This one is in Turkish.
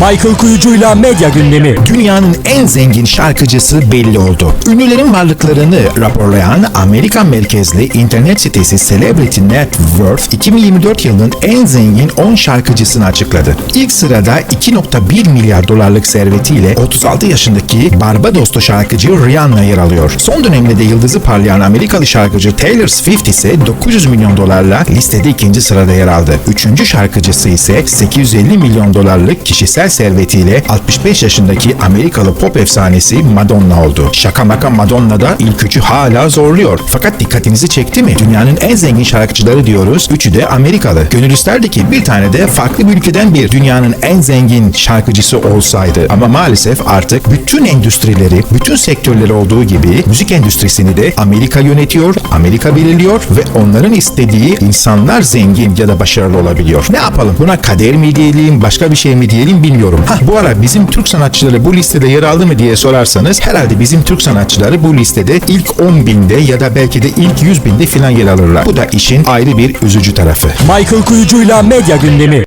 Michael Kuyucu'yla medya gündemi. Dünyanın en zengin şarkıcısı belli oldu. Ünlülerin varlıklarını raporlayan Amerikan merkezli internet sitesi Celebrity Net Worth 2024 yılının en zengin 10 şarkıcısını açıkladı. İlk sırada 2.1 milyar dolarlık servetiyle 36 yaşındaki Barbadoslu şarkıcı Rihanna yer alıyor. Son dönemde de yıldızı parlayan Amerikalı şarkıcı Taylor Swift ise 900 milyon dolarla listede ikinci sırada yer aldı. Üçüncü şarkıcısı ise 850 milyon dolarlık kişisel servetiyle 65 yaşındaki Amerikalı pop efsanesi Madonna oldu. Şaka maka Madonna da ilk üçü hala zorluyor. Fakat dikkatinizi çekti mi? Dünyanın en zengin şarkıcıları diyoruz. Üçü de Amerikalı. Gönül isterdi ki bir tane de farklı bir ülkeden bir dünyanın en zengin şarkıcısı olsaydı. Ama maalesef artık bütün endüstrileri, bütün sektörleri olduğu gibi müzik endüstrisini de Amerika yönetiyor, Amerika belirliyor ve onların istediği insanlar zengin ya da başarılı olabiliyor. Ne yapalım? Buna kader mi diyelim, başka bir şey mi diyelim bilmiyorum. Hah bu ara bizim Türk sanatçıları bu listede yer aldı mı diye sorarsanız herhalde bizim Türk sanatçıları bu listede ilk 10 binde ya da belki de ilk 100 binde filan yer alırlar. Bu da işin ayrı bir üzücü tarafı. Michael Kuyucu'yla medya gündemi.